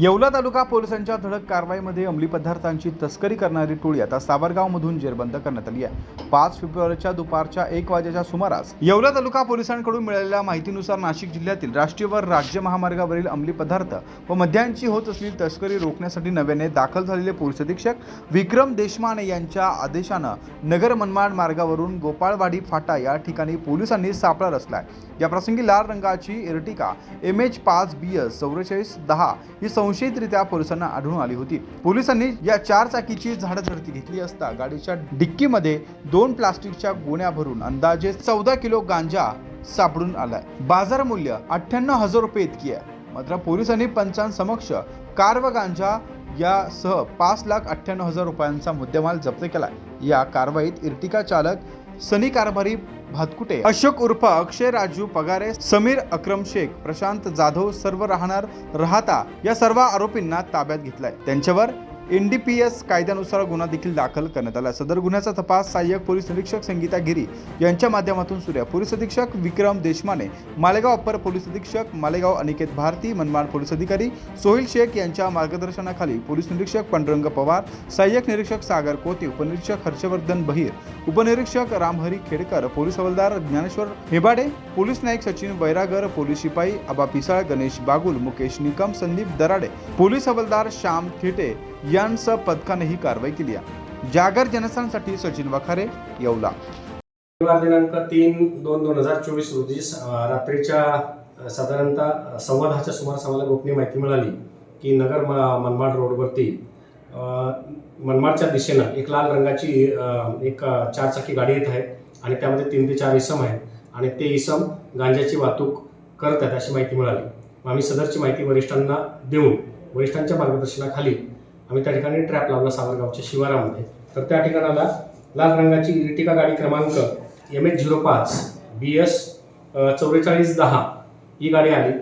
येवला तालुका पोलिसांच्या धडक कारवाईमध्ये अंमली पदार्थांची तस्करी करणारी टोळी आता सावरगावमधून जेरबंद करण्यात आली आहे. पाच फेब्रुवारीच्या दुपारच्या एक वाजेच्या सुमारास येवला तालुका पोलिसांकडून मिळालेल्या माहितीनुसार नाशिक जिल्ह्यातील राष्ट्रीय व राज्य महामार्गावरील अंमली पदार्थ व मद्यांची होत असलेली तस्करी रोखण्यासाठी नव्याने दाखल झालेले पोलीस अधीक्षक विक्रम देशमाने यांच्या आदेशानं नगर मनमाड मार्गावरून गोपाळवाडी फाटा या ठिकाणी पोलिसांनी सापळा रचला या प्रसंगी लाल रंगाची एरटिका एम एच पाच बी एस चौवेचाळीस दहा ही संशयितरित्या पोलिसांना आढळून आली होती. पोलिसांनी या चार चाकीची झाडाझडती घेतली असता गाडीच्या डिक्कीमध्ये दोन प्लास्टिकच्या गोण्या भरून अंदाजे चौदा किलो गांजा सापडून आलाय. बाजार मूल्य अठ्ठ्याण्णव हजार रुपये इतकी आहे. मात्र पोलिसांनी पंचांसमक्ष कार व गांजा यासह पाच लाख अठ्ठ्याण्णव हजार रुपयांचा मुद्देमाल जप्त केला या कारवाईत इर्टिका चालक सनी कारभारी भातकुटे अशोक उर्फ अक्षय राजू पगारे समीर अक्रम शेख प्रशांत जाधव सर्व राहणार राहता या सर्व आरोपींना ताब्यात घेतलाय. त्यांच्यावर एनडीपीएस कायद्यानुसार गुन्हा देखील दाखल करण्यात आला. सदर गुन्ह्याचा तपास सहाय्यक पोलीस निरीक्षक संगीता गिरी यांच्या माध्यमातून सुरू आहे. पोलीस अधीक्षक विक्रम देशमाने मालेगाव अप्पर पोलीस अधीक्षक मालेगाव अनिकेत भारती मनमाड पोलीस अधिकारी सोहिल शेख यांच्या मार्गदर्शनाखाली पोलीस निरीक्षक पांडुरंग पवार सहाय्यक निरीक्षक सागर कोते उपनिरीक्षक हर्षवर्धन बहिर उपनिरीक्षक रामहरी खेडकर पोलीस हवालदार ज्ञानेश्वर हेबाडे पोलीस नाईक सचिन बैरागर पोलीस शिपाई आबा पिसाळ गणेश बागुल मुकेश निकम संदीप दराडे पोलीस हवालदार श्याम थिटे यांसह पथकाने ही कारवाई केली आहे. जागर जनस्थानसाठी सचिन वखारे येवला. रविवार दिनांक तीन दोन दोन हजार चोवीस रोजी रात्रीच्या साधारणतः सव्वा दहाच्या सुमारास आम्हाला गोपनीय माहिती मिळाली की नगर म- मनमाड रोडवरती मनमाडच्या दिशेनं एक लाल रंगाची एक चारचाकी गाडी येत आहे आणि त्यामध्ये तीन ते चार इसम आहेत आणि ते इसम गांजाची वाहतूक करत आहेत अशी माहिती मिळाली. मग आम्ही सदरची माहिती वरिष्ठांना देऊन वरिष्ठांच्या मार्गदर्शनाखाली आम्ही त्या ठिकाणी ट्रॅप लावला सावरगावच्या शिवारामध्ये. तर त्या ठिकाणाला लाल रंगाची इर्टिका गाडी क्रमांक एम एच झिरो पाच बी एस चौवेचाळीस दहा ही गाडी आली.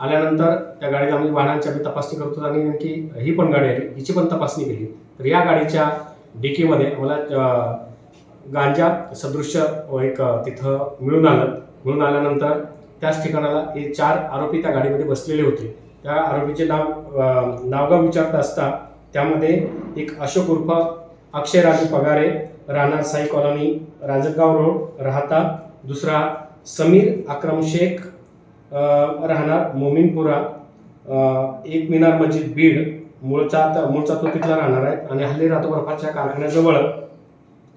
आल्यानंतर त्या गाडीला आम्ही वाहनांची आम्ही तपासणी करतो आणि नेमकी ही पण गाडी आली. हिची पण तपासणी केली. तर या गाडीच्या डिकीमध्ये मला गांजा सदृश्य एक तिथं मिळून आलं. मिळून आल्यानंतर त्याच ठिकाणाला हे चार आरोपी त्या गाडीमध्ये बसलेले होते. त्या आरोपीचे नाव नावगाव विचारत असता त्यामध्ये एक अशोक उर्फ अक्षय राजू पगारे राहणार साई कॉलनी राजगाव रोड राहता दुसरा समीर अक्रम शेख राहणार मोमीनपुरा एक मिनार मस्जिद बीड मूळचा मूळचा तो तिथला राहणार आहे आणि हल्ली राहतो बर्फाच्या कारखान्याजवळ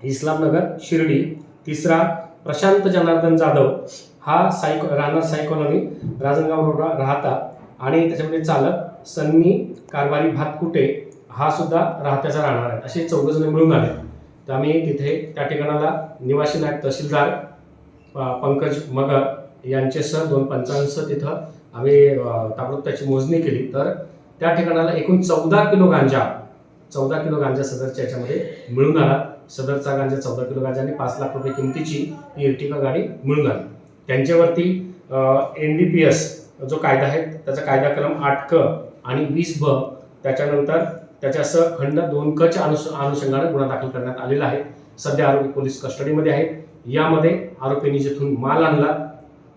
इस्लामनगर शिर्डी तिसरा प्रशांत जनार्दन जाधव हा साई राहणार साई कॉलनी राजनगाव रोड राहता आणि त्याच्यामध्ये चालक सन्नी कारभारी भातकुटे हा सुद्धा राहत्याचा राहणार आहे असे चौघ जण मिळून आले. तर आम्ही तिथे त्या ठिकाणाला निवासी नायक तहसीलदार पंकज मगर यांचेसह दोन पंचांसह तिथं आम्ही ताबडतोब त्याची मोजणी केली. तर त्या ठिकाणाला एकूण चौदा किलो गांजा चौदा किलो गांजा सदरच्या याच्यामध्ये मिळून आला. सदरचा गांजा चौदा किलो गांजा आणि पाच लाख रुपये किमतीची ही इर्टिका गाडी मिळून आली. त्यांच्यावरती एन डी पी एस जो कायदा आहे त्याचा कायदा कलम आठ क आणि वीस ब त्याच्यानंतर त्याच्यासह खंड दोन कच्या अनुष अनुषंगाने गुन्हा दाखल करण्यात आलेला आहे. सध्या आरोपी पोलीस कस्टडीमध्ये आहेत. यामध्ये आरोपींनी जिथून माल आणला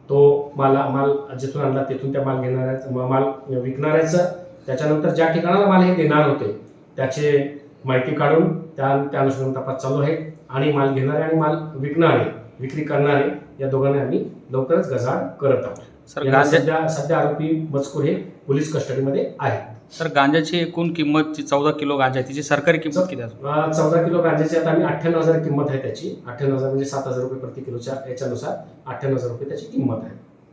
तो माला माल जिथून आणला तिथून त्या माल घेणाऱ्या माल विकणाऱ्याचं. त्याच्यानंतर ज्या ठिकाणाला माल हे देणार होते त्याचे माहिती काढून त्या त्या अनुषंगाने तपास चालू आहे. आणि माल घेणारे आणि माल विकणारे विक्री करणारे या दोघांना आम्ही लवकरच गजाड करत आहोत. सध्या सध्या आरोपी मजकूर हे पोलीस कस्टडीमध्ये आहेत. सर गांजाची एकूण किंमत जी चौदा किलो गांजा आहे तिची सरकारी किंमत किती असेल अं, चौदा किलो गांजाची आता आम्ही अठ्ठ्याण्णव हजार किंमत आहे त्याची. अठ्ठ्याण्णव हजार म्हणजे सात हजार रुपये प्रति किलोच्या याच्यानुसार अठ्ठ्याण्णव हजार रुपये त्याची किंमत आहे.